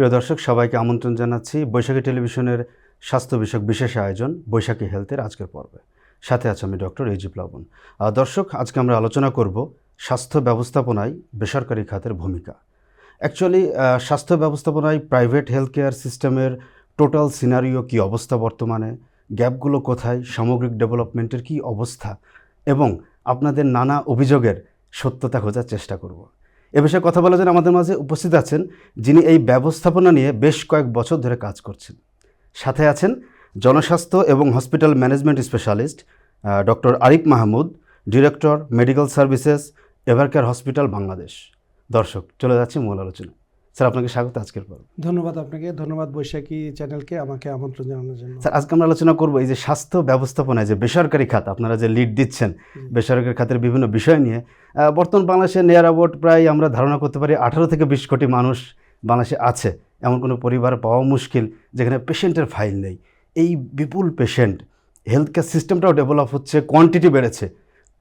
প্রিয় দর্শক, সবাইকে আমন্ত্রণ জানাচ্ছি বৈশাখী টেলিভিশনের স্বাস্থ্য বিষয়ক বিশেষ আয়োজন, বৈশাখী হেলথের আজকের পর্বে। সাথে আছে আমি ডক্টর এইজি প্লাবন। দর্শক, আজকে আমরা আলোচনা করব স্বাস্থ্য ব্যবস্থাপনায় বেসরকারি খাতের ভূমিকা। অ্যাকচুয়ালি স্বাস্থ্য ব্যবস্থাপনায় প্রাইভেট হেলথ কেয়ার সিস্টেমের টোটাল সিনারিও কী অবস্থা বর্তমানে? গ্যাপগুলো কোথায়? সামগ্রিক ডেভেলপমেন্টের কী অবস্থা? এবং আপনাদের নানা অভিযোগের সত্যতা খোঁজার চেষ্টা করব। এ বিষয়ে কথা বলার জন্য আমাদের মাঝে উপস্থিত আছেন যিনি এই ব্যবস্থাপনা নিয়ে বেশ কয়েক বছর ধরে কাজ করছেন। সাথে আছেন জনস্বাস্থ্য এবং hospital management specialist doctor Arif Mahmud, director medical services, Evercare hospital Bangladesh. দর্শক, চলে যাচ্ছি মূল আলোচনা স্যার আপনাকে স্বাগত আজকের পর ধন্যবাদ আপনাকে ধন্যবাদ বৈশাখী চ্যানেলকে আমাকে আমন্ত্রণ জানানোর জন্য। স্যার আজকে আমরা আলোচনা করব এই যে স্বাস্থ্য ব্যবস্থাপনায় যে বেসরকারি খাত আপনারা যে লিড দিচ্ছেন বেসরকারি খাতের বিভিন্ন বিষয় নিয়ে বর্তমান বাংলাদেশে নেয়ার অ্যাবাউট প্রায় আমরা ধারণা করতে পারি আঠারো থেকে বিশ কোটি মানুষ বাংলাদেশে আছে। এমন কোনো পরিবার পাওয়া মুশকিল যেখানে পেশেন্টের ফাইল নেই। এই বিপুল পেশেন্ট হেলথ কেয়ার সিস্টেমটাও ডেভেলপ হচ্ছে কোয়ান্টিটি বেড়েছে।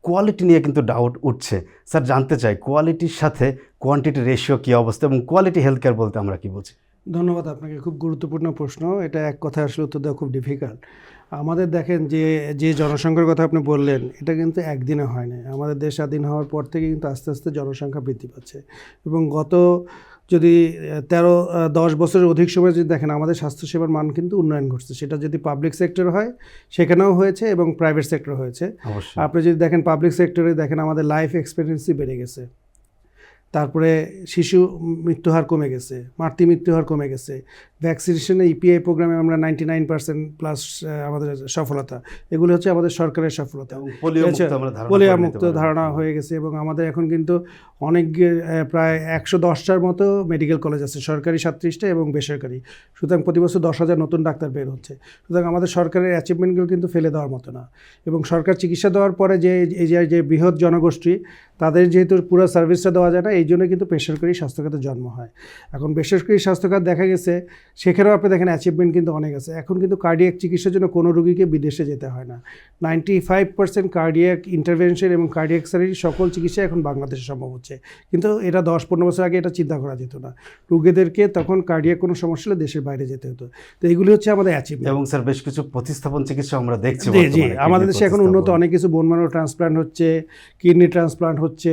কোয়ালিটি নিয়ে কিন্তু ডাউট উঠছে। স্যার, জানতে চাই কোয়ালিটির সাথে কোয়ান্টিটি রেশিও কী অবস্থা এবং কোয়ালিটি হেলথ কেয়ার বলতে আমরা কি বুঝি? ধন্যবাদ আপনাকে, খুব গুরুত্বপূর্ণ প্রশ্ন। এটা এক কথায় আসলে উত্তর দেওয়া খুব ডিফিকাল্ট আমাদের দেখেন যে যে জনসংখ্যার কথা আপনি বললেন, এটা কিন্তু একদিনে হয় না আমাদের দেশ স্বাধীন হওয়ার পর থেকে কিন্তু আস্তে আস্তে জনসংখ্যা বৃদ্ধি পাচ্ছে। এবং গত যদি তেরো দশ বছরের অধিক সময় যদি দেখেন আমাদের স্বাস্থ্যসেবার মান কিন্তু উন্নয়ন ঘটছে। সেটা যদি পাবলিক সেক্টর হয় সেখানেও হয়েছে এবং প্রাইভেট সেক্টর হয়েছে। আপনি যদি দেখেন পাবলিক সেক্টরে দেখেন আমাদের লাইফ এক্সপেক্টেন্সি বেড়ে গেছে। তারপরে শিশু মৃত্যুহার কমে গেছে মাতৃ মৃত্যুহার কমে গেছে। ভ্যাকসিনেশনে ইপিআই প্রোগ্রামে আমরা নাইনটি নাইন পার্সেন্ট প্লাস আমাদের সফলতা। এগুলো হচ্ছে আমাদের সরকারের সফলতা। পোলিও মুক্ত ধারণা হয়ে গেছে এবং আমাদের এখন কিন্তু অনেক প্রায় একশো দশটার মতো মেডিকেল কলেজ আছে। সরকারি সাতত্রিশটা এবং বেসরকারি। সুতরাং প্রতি বছর দশ হাজার নতুন ডাক্তার বের হচ্ছে। সুতরাং আমাদের সরকারের অ্যাচিভমেন্টগুলো কিন্তু ফেলে দেওয়ার মতো না। এবং সরকার চিকিৎসা দেওয়ার পরে যে এই যে যে বৃহৎ জনগোষ্ঠী তাদের যেহেতু পুরো সার্ভিসটা দেওয়া যায় না এই জন্য কিন্তু বেসরকারি স্বাস্থ্যখাতের জন্ম হয়। এখন বেসরকারি স্বাস্থ্যখাত দেখা গেছে সেখানেও আপনি দেখেন অ্যাচিভমেন্ট কিন্তু অনেক আছে। এখন কিন্তু কার্ডিয়াক চিকিৎসার জন্য কোনো রুগীকে বিদেশে যেতে হয় না। Ninety five percent cardiac intervention এবং কার্ডিয়াক সার্জারি সকল চিকিৎসা এখন বাংলাদেশে সম্ভব হচ্ছে। কিন্তু এটা দশ পনেরো বছর আগে এটা চিন্তা করা যেত না। রুগীদেরকে তখন কার্ডিয়াক কোনো সমস্যা হলে দেশের বাইরে যেতে হতো। তো এগুলি হচ্ছে আমাদের অ্যাচিভমেন্ট এবং স্যার বেশ কিছু প্রতিস্থাপন চিকিৎসা আমরা দেখছি জি আমাদের দেশে এখন উন্নত অনেক কিছু বোন ট্রান্সপ্লান্ট হচ্ছে কিডনি ট্রান্সপ্লান্ট হচ্ছে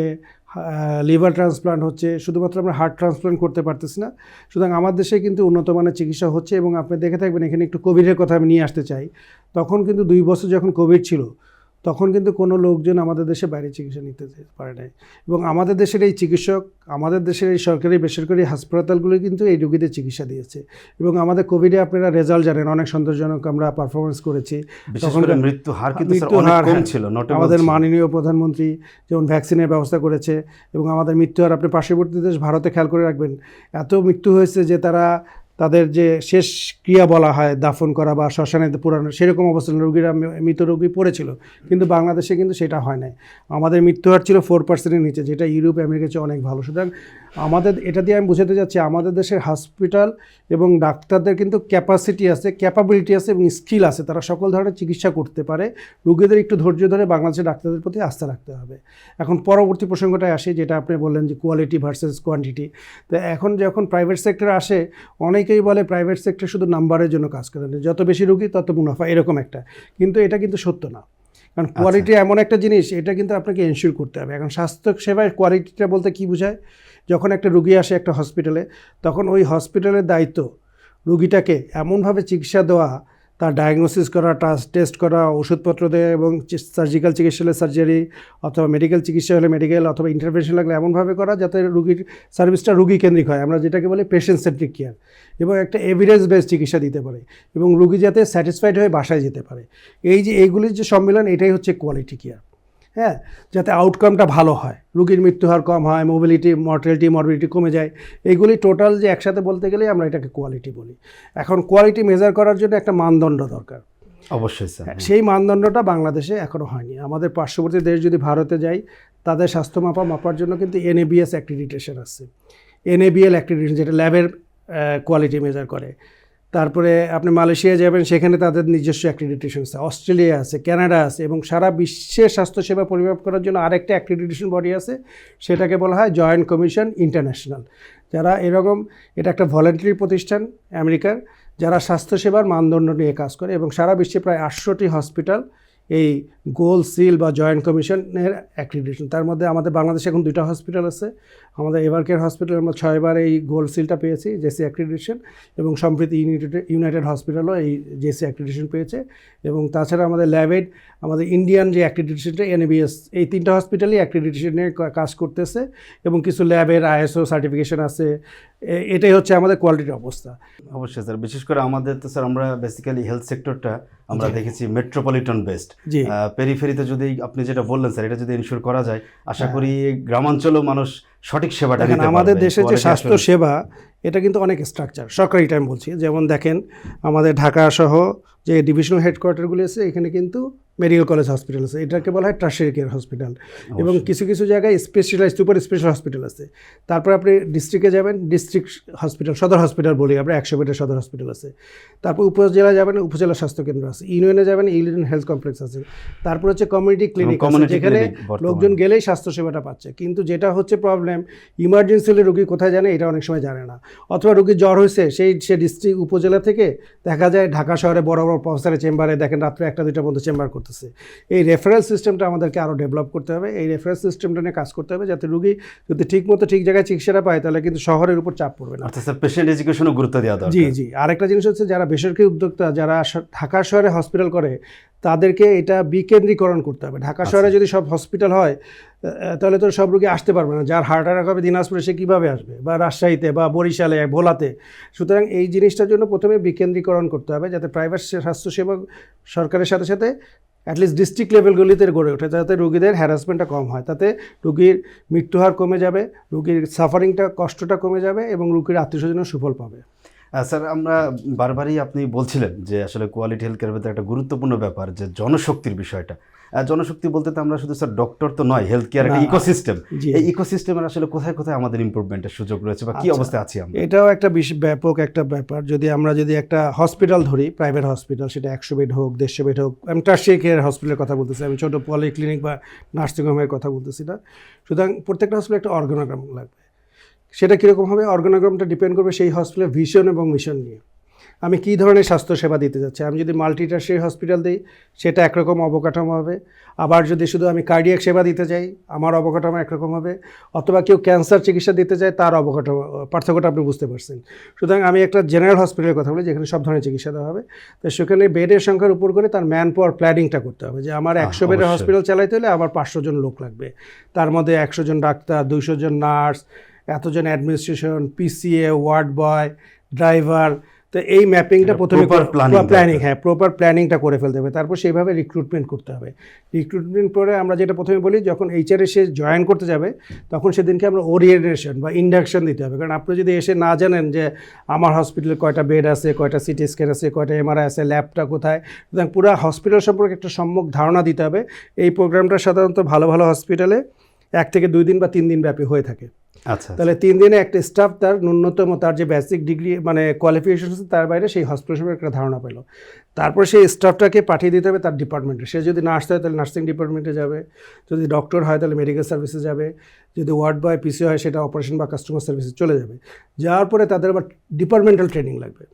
লিভার ট্রান্সপ্লান্ট হচ্ছে, শুধুমাত্র আমরা হার্ট ট্রান্সপ্লান্ট করতে পারতেছি না। সুতরাং আমার দেশে কিন্তু উন্নত মানের চিকিৎসা হচ্ছে এবং আপনি দেখে থাকবেন, এখানে একটু কোভিডের কথা আমি নিয়ে আসতে চাই। তখন কিন্তু দুই বছর যখন কোভিড ছিল তখন কিন্তু কোনো লোকজন আমাদের দেশে বাইরে চিকিৎসা নিতে পারে নাই। এবং আমাদের দেশের এই চিকিৎসক আমাদের দেশের এই সরকারি বেসরকারি হাসপাতালগুলো কিন্তু এই রোগীদের চিকিৎসা দিয়েছে। এবং আমাদের কোভিডে আপনারা রেজাল্ট জানেন অনেক সন্তোষজনক আমরা পারফরমেন্স করেছি। তখন মৃত্যু হার কিন্তু কম হ্যাঁ, ছিল আমাদের মাননীয় প্রধানমন্ত্রী যেমন ভ্যাকসিনের ব্যবস্থা করেছে এবং আমাদের মৃত্যু হার আপনি পার্শ্ববর্তী দেশ ভারতে খেয়াল করে রাখবেন এত মৃত্যু হয়েছে যে তারা তাদের যে শেষ ক্রিয়া বলা হয়, দাফন করা বা শ্মশানে পুরানো, সেরকম অবস্থান রোগীরা মৃত রোগী পড়েছিল। কিন্তু বাংলাদেশে কিন্তু সেটা হয় নাই। আমাদের মৃত্যু হার ছিল ফোর পার্সেন্টের নিচে, যেটা ইউরোপ, আমেরিকা চেয়ে অনেক ভালো। সুতরাং আমাদের, এটা দিয়ে আমি বুঝাতে যাচ্ছি আমাদের দেশের হসপিটাল এবং ডাক্তারদের কিন্তু ক্যাপাসিটি আছে ক্যাপাবিলিটি আছে এবং স্কিল আছে। তারা সকল ধরনের চিকিৎসা করতে পারে। রোগীদের একটু ধৈর্য ধরে বাংলাদেশের ডাক্তারদের প্রতি আস্থা রাখতে হবে। এখন পরবর্তী প্রসঙ্গটায় আসে, যেটা আপনি বললেন যে কোয়ালিটি ভার্সেস কোয়ান্টিটি তো এখন যখন প্রাইভেট সেক্টর আসে, অনেকেই বলে প্রাইভেট সেক্টর শুধু নাম্বারের জন্য কাজ করে যত বেশি রুগী, তত মুনাফা, এরকম একটা। কিন্তু এটা কিন্তু সত্য না। কারণ কোয়ালিটি এমন একটা জিনিস এটা কিন্তু আপনাকে এনশিওর করতে হবে। এখন স্বাস্থ্য সেবায় কোয়ালিটিটা বলতে কি বোঝায়? যখন একটা রুগী আসে একটা হসপিটালে তখন ওই হসপিটালের দায়িত্ব রুগীটাকে এমনভাবে চিকিৎসা দেওয়া তার ডায়াগনোসিস করা টেস্ট করা, ওষুধপত্র দেয় এবং সার্জিক্যাল চিকিৎসা হলে সার্জারি অথবা মেডিকেল চিকিৎসা হলে মেডিকেল অথবা ইন্টারভেনশন লাগলে এমনভাবে করা যাতে রুগীর সার্ভিসটা রুগী কেন্দ্রিক হয়। আমরা যেটাকে বলি পেশেন্ট সেন্ট্রিক কেয়ার এবং একটা এভিডেন্স বেস চিকিৎসা দিতে পারে এবং রুগী যাতে স্যাটিসফাইড হয়ে বাসায় যেতে পারে। এই যে, এইগুলির যে সম্মেলন, এটাই হচ্ছে কোয়ালিটি কেয়ার হ্যাঁ যাতে আউটকামটা ভালো হয়। রুগীর মৃত্যু হার কম হয় মোবিলিটি মর্টালিটি মরবিলিটি কমে যায়। এইগুলি টোটাল যে একসাথে বলতে গেলে আমরা এটাকে কোয়ালিটি বলি। এখন কোয়ালিটি মেজার করার জন্য একটা মানদণ্ড দরকার। অবশ্যই স্যার। সেই মানদণ্ডটা বাংলাদেশে এখনও হয়নি। আমাদের পার্শ্ববর্তী দেশ যদি ভারতে যাই তাদের স্বাস্থ্য মাপা মাপার জন্য কিন্তু এনএবিএস অ্যাক্রিডিটেশন আছে। এনএবিএল অ্যাক্রিডিটেশন যেটা ল্যাবের কোয়ালিটি মেজার করে। তারপরে আপনি মালয়েশিয়া যাবেন, সেখানে তাদের নিজস্ব অ্যাক্রিডিটেশন আছে, অস্ট্রেলিয়া আছে, কানাডা আছে এবং সারা বিশ্বের স্বাস্থ্যসেবা পরিমাপ করার জন্য আরেকটা অ্যাক্রিডিটেশন বডি আছে, সেটাকে বলা হয় জয়েন্ট কমিশন ইন্টারন্যাশনাল যারা এরকম, এটা একটা ভলেন্টারি প্রতিষ্ঠান আমেরিকার, যারা স্বাস্থ্যসেবার মানদণ্ড নিয়ে কাজ করে এবং সারা বিশ্বে প্রায় আটশোটি হসপিটাল এই গোল সিল বা জয়েন্ট কমিশনের অ্যাক্রিডিটেশন তার মধ্যে আমাদের বাংলাদেশে এখন দুইটা হসপিটাল আছে। আমাদের এভারকেয়ার হসপিটাল আমরা ছয়বার এই গোল্ড সিলটা পেয়েছি জেসি অ্যাক্রিডিটেশন এবং সম্প্রতি ইউনাইটেড ইউনাইটেড হসপিটালও এই জেসি অ্যাক্রিডিটেশন পেয়েছে। এবং তাছাড়া আমাদের ল্যাবেড আমাদের ইন্ডিয়ান যে অ্যাক্রিডিটেশনটা এনএবিএস এই তিনটা হসপিটালই অ্যাক্রিডিটেশন কাজ করতেছে। এবং কিছু ল্যাবের আইএসও সার্টিফিকেশন আছে এটাই হচ্ছে আমাদের কোয়ালিটির অবস্থা। অবশ্যই স্যার বিশেষ করে আমাদের তো স্যার আমরা বেসিক্যালি হেলথ সেক্টরটা আমরা দেখেছি মেট্রোপলিটন বেসড জি। পেরিফেরিতে যদি আপনি যেটা বললেন স্যার এটা যদি ইনশিওর করা যায় আশা হ্যাঁ। করি গ্রামাঞ্চলেও মানুষ সঠিক সেবাটা দেখেন আমাদের। দেশে যে স্বাস্থ্য সেবা এটা কিন্তু অনেক স্ট্রাকচার সরকারি টাইম বলছি। যেমন দেখেন আমাদের ঢাকা সহ যে ডিভিশনাল হেডকোয়ার্টারগুলি আছে এখানে কিন্তু মেডিকেল কলেজ হসপিটাল আছে। এটাকে বলা হয় টার্সিয়ারি কেয়ার হসপিটাল এবং কিছু কিছু জায়গায় স্পেশালাইজ সুপার স্পেশাল হসপিটাল আছে। তারপর আপনি ডিস্ট্রিক্টে যাবেন ডিস্ট্রিক্ট হসপিটাল সদর হসপিটাল বলি আমরা একশো বেডের সদর হসপিটাল আছে। তারপর উপজেলা যাবেন উপজেলা স্বাস্থ্য কেন্দ্র আছে। ইউনিয়নে যাবেন ইউনিয়ন হেলথ কমপ্লেক্স আছে। তারপর হচ্ছে কমিউনিটি ক্লিনিক আছে যেখানে লোকজন গেলেই স্বাস্থ্যসেবাটা পাচ্ছে। কিন্তু যেটা হচ্ছে প্রবলেম ইমার্জেন্সি হলে রোগী কোথায় জানে এটা অনেক সময় জানে না। অথবা রোগীর জ্বর হয়েছে সেই সে ডিস্ট্রিক্ট উপজেলা থেকে দেখা যায় ঢাকা শহরে বড় বড় প্রফেসরের চেম্বারে দেখেন রাত্রে একটা দুইটা পর্যন্ত চেম্বার করতেছে এই রেফারেল সিস্টেমটা আমাদেরকে আরও ডেভেলপ করতে হবে। এই রেফারেল সিস্টেমটা নিয়ে কাজ করতে হবে যাতে রুগী যদি ঠিক মতো ঠিক জায়গায় চিকিৎসাটা পায় তাহলে কিন্তু শহরের উপর চাপ পড়বে না। অর্থাৎ স্যার পেশেন্ট এডুকেশনও গুরুত্ব দেওয়া দরকার। জি। জি আরেকটা জিনিস হচ্ছে যারা বেসরকারি উদ্যোক্তা যারা ঢাকা শহরে হসপিটাল করে তাদেরকে এটা বিকেন্দ্রীকরণ করতে হবে। ঢাকা শহরে যদি সব হসপিটাল হয় তাহলে তো সব রোগী আসতে পারবে না। যার হার্ট অ্যাটাক হবে দিনাজপুরে সে কীভাবে আসবে? বা রাজশাহীতে বা বরিশালে ভোলাতে। সুতরাং এই জিনিসটার জন্য প্রথমে বিকেন্দ্রীকরণ করতে হবে যাতে প্রাইভেট স্বাস্থ্যসেবা সরকারের সাথে সাথে অ্যাটলিস্ট ডিস্ট্রিক্ট লেভেলগুলিতে গড়ে ওঠে যাতে রুগীদের হ্যারাসমেন্টটা কম হয়। তাতে রুগীর মৃত্যু হার কমে যাবে রুগীর সাফারিংটা কষ্টটা কমে যাবে এবং রুগীর আত্মীয় স্বজনও সুফল পাবে। স্যার আমরা বারবারই আপনি বলছিলেন যে আসলে কোয়ালিটি হেলথ কেয়ারের ভেতরে একটা গুরুত্বপূর্ণ ব্যাপার যে জনশক্তির বিষয়টা। জনশক্তি বলতে তো আমরা শুধু স্যার ডক্টর তো নয় হেলথ কেয়ার একটা ইকোসিস্টেম এই ইকোসিস্টেমের আসলে কোথায় কোথায় আমাদের ইম্প্রুভমেন্টের সুযোগ রয়েছে বা কি আচ্ছা। অবস্থায় আছি আমরা? এটাও একটা বিশ ব্যাপক একটা ব্যাপার। যদি আমরা যদি একটা হসপিটাল ধরি প্রাইভেট হসপিটাল সেটা একশো বেড হোক দেড়শো বেড হোক আমি টার্সিয়ারি কেয়ার হসপিটালের কথা বলতেছি আমি ছোটো পলিক্লিনিক বা নার্সিংহোমের কথা বলতেছি না। সুতরাং প্রত্যেকটা হসপিটালে একটা অর্গানোগ্রাম লাগবে। সেটা কীরকম হবে? অর্গানোগ্রামটা ডিপেন্ড করবে সেই হসপিটালের ভিশন এবং মিশন নিয়ে। আমি কী ধরনের স্বাস্থ্যসেবা দিতে যাচ্ছি? আমি যদি মাল্টি টার্সিয়ারি হসপিটাল দিই সেটা একরকম অবকাঠামো হবে। আবার যদি শুধু আমি কার্ডিয়াক সেবা দিতে চাই আমার অবকাঠামো একরকম হবে। অথবা কেউ ক্যান্সার চিকিৎসা দিতে চায় তার অবকাঠামো পার্থক্যটা আপনি বুঝতে পারছেন। সুতরাং আমি একটা জেনারেল হসপিটালের কথা বলি যেখানে সব ধরনের চিকিৎসা দেওয়া হবে। তো সেখানে বেডের সংখ্যার উপর করে তার ম্যান পাওয়ার প্ল্যানিংটা করতে হবে। যে আমার একশো বেডের হসপিটাল চালাইতে হলে আমার পাঁচশো জন লোক লাগবে। তার মধ্যে একশো জন ডাক্তার দুইশো জন নার্স এতজন administration PCA ward boy driver তো এই ম্যাপিংটা প্রথমে প্ল্যানিং হ্যাঁ প্রপার প্ল্যানিংটা করে ফেলতে হবে। তারপর সেইভাবে রিক্রুটমেন্ট করতে হবে। রিক্রুটমেন্ট পরে আমরা যেটা প্রথমে বলি যখন এইচআরে সে জয়েন করতে যাবে তখন সেদিনকে আমরা ওরিয়েন্টেশন বা ইন্ডাকশন দিতে হবে। কারণ আপনি যদি এসে না জানেন যে আমার হসপিটালে কয়টা বেড আছে কয়টা সিটি স্ক্যান আছে কয়টা এমআরআই আছে ল্যাবটা কোথায় সুতরাং পুরো হসপিটাল সম্পর্কে একটা সম্যক ধারণা দিতে হবে। এই প্রোগ্রামটা সাধারণত ভালো ভালো হসপিটালে এক থেকে দুই দিন বা তিন দিন ব্যাপী হয়ে থাকে। তাহলে তিন দিনে একটা স্টাফ তার ন্যূনতম তার যে বেসিক ডিগ্রি মানে কোয়ালিফিকেশন আছে তার বাইরে সেই হসপিটাল সম্পর্কে একটা ধারণা পেল। তারপর সেই স্টাফটাকে পাঠিয়ে দিতে হবে তার ডিপার্টমেন্টে সে যদি নার্স হয় তাহলে নার্সিং ডিপার্টমেন্টে যাবে, যদি ডক্টর হয় তাহলে মেডিকেল সার্ভিসে যাবে, যদি ওয়ার্ড বয় পিসি হয় সেটা অপারেশন বা কাস্টমার সার্ভিসে চলে যাবে। যাওয়ার পরে তাদের আবার ডিপার্টমেন্টাল ট্রেনিং লাগবে।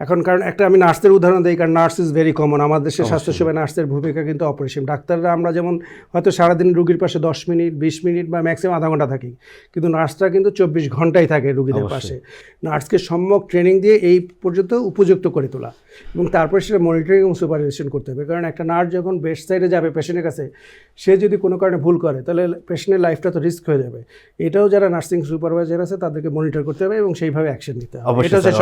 এখন কারণ একটা আমি নার্সের উদাহরণ দিই কারণ নার্স ইজ ভেরি কমন আমাদের দেশে স্বাস্থ্যসেবায় নার্সের ভূমিকা কিন্তু অপরিসীম। ডাক্তাররা আমরা যেমন হয়তো সারাদিন রুগীর পাশে দশ মিনিট বিশ মিনিট বা ম্যাক্সিমাম আধা ঘণ্টা থাকি কিন্তু নার্সরা কিন্তু চব্বিশ ঘন্টাই থাকে রুগীদের পাশে। নার্সকে সম্যক ট্রেনিং দিয়ে এই পর্যন্ত উপযুক্ত করে তোলা এবং তারপরে সেটা মনিটরিং এবং সুপারভিশন করতে হবে। কারণ একটা নার্স যখন বেস্ট সাইডে যাবে পেশেন্টের কাছে সে যদি কোনো কারণে ভুল করে তাহলে পেশেন্টের লাইফটা তো রিস্ক হয়ে যাবে। এটাও যারা নার্সিং সুপারভাইজার আছে তাদেরকে মনিটর করতে হবে এবং সেইভাবে অ্যাকশন নিতে হবে। এটা হচ্ছে।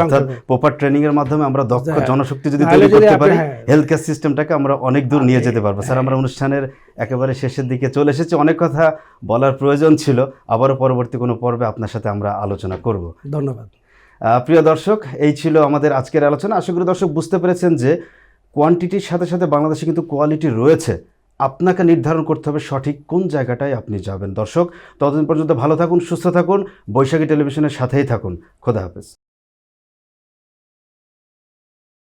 প্রপার ট্রেনিং এর মাধ্যমে আমরা দক্ষ হ্যাঁ। জনশক্তি যদি তৈরি করতে পারি হ্যাঁ। হেলথ কেয়ার সিস্টেমটাকে আমরা অনেক দূর নিয়ে যেতে পারব। স্যার আমরা অনুষ্ঠানের একেবারে শেষের দিকে চলে এসেছি। অনেক কথা বলার প্রয়োজন ছিল। আবারও পরবর্তী কোনো পর্বে আপনার সাথে আমরা আলোচনা করব। ধন্যবাদ। প্রিয় দর্শক এই ছিল আমাদের আজকের আলোচনা। আশা করি দর্শক বুঝতে পেরেছেন যে কোয়ান্টিটির সাথে সাথে বাংলাদেশে কিন্তু কোয়ালিটি রয়েছে। আপনাকে নির্ধারণ করতে হবে সঠিক কোন জায়গাটায় আপনি যাবেন। দর্শক ততদিন পর্যন্ত ভালো থাকুন সুস্থ থাকুন। বৈশাখী টেলিভিশনের সাথেই থাকুন। খোদা হাফেজ।